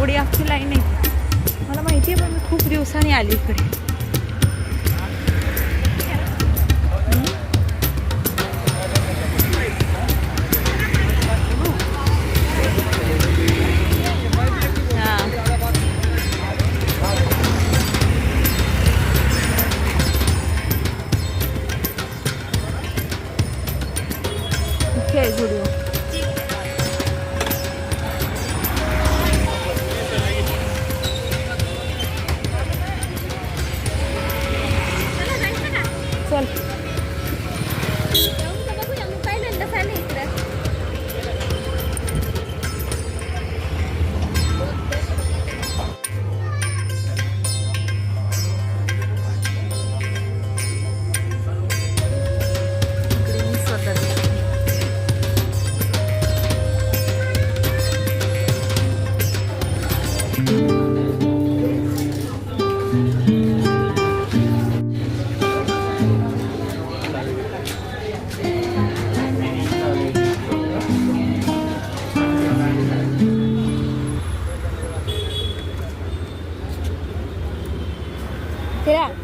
एवढी अख्खी लाईन आहे. मला माहिती आहे पण मी खूप दिवसांनी आली इकडे. हां. इथे आहे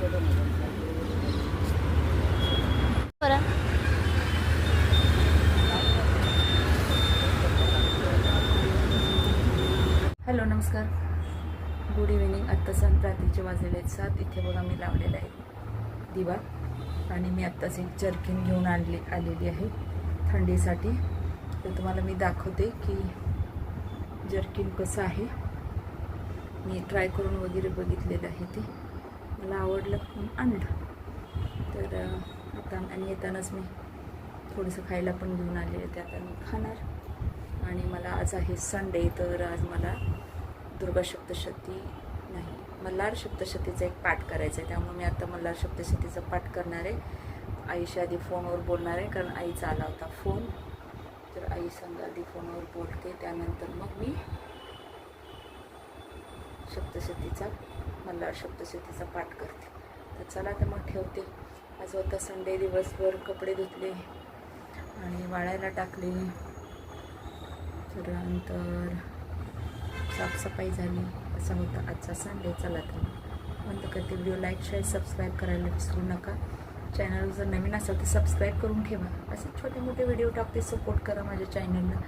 हॅलो नमस्कार. गुड इव्हिनिंग आत्ता सण प्रातीचे वाजलेले आहेत सात. इथे बघा मी लावलेला आहे दिवा आणि मी आत्ताच एक जर्किन घेऊन आणली आलेली आहे थंडीसाठी. तर तुम्हाला मी दाखवते की जर्किन कसं आहे. मी ट्राय करून वगैरे बघितलेलं आहे ते. मला आवडलं म्हणून आणलं. तर आता आणि येतानाच मी थोडंसं खायला पण घेऊन आलेलं ते आता मी खाणार. आणि मला आज आहे संडे तर आज मला दुर्गा सप्तशती नाही मल्हार सप्तशतीचा एक पाठ करायचा आहे. त्यामुळे मी आता मल्हार सप्तशतीचा पाठ करणार आहे. आईशी आधी फोनवर बोलणार आहे कारण आईचा आला होता फोन. तर आई संग आधी फोनवर बोलते त्यानंतर मग मी सप्तशतीचा मल्हार सप्तशतीचा पाठ करते. तर चला तर मग ठेवते. आज होता संडे दिवसभर कपडे धुतले आणि वाळायला टाकले. त्यानंतर साफसफाई झाली. असा होता आजचा संडे चला तर बंद करते व्हिडिओ लाईक शेअर सबस्क्राईब करायला विसरू नका. चॅनल जर नवीन असेल तर सबस्क्राईब करून ठेवा. असे छोटे मोठे व्हिडिओ टाकते. सपोर्ट करा माझ्या चॅनलला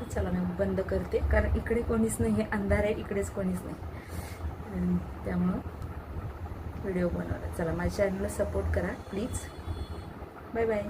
तर चला मी बंद करते. कारण इकडे कोणीच नाही हे अंधार आहे इकडेच कोणीच नाही. त्यामुळं व्हिडिओ बनवला. चला माझ्या चॅनलला सपोर्ट करा प्लीज बाय बाय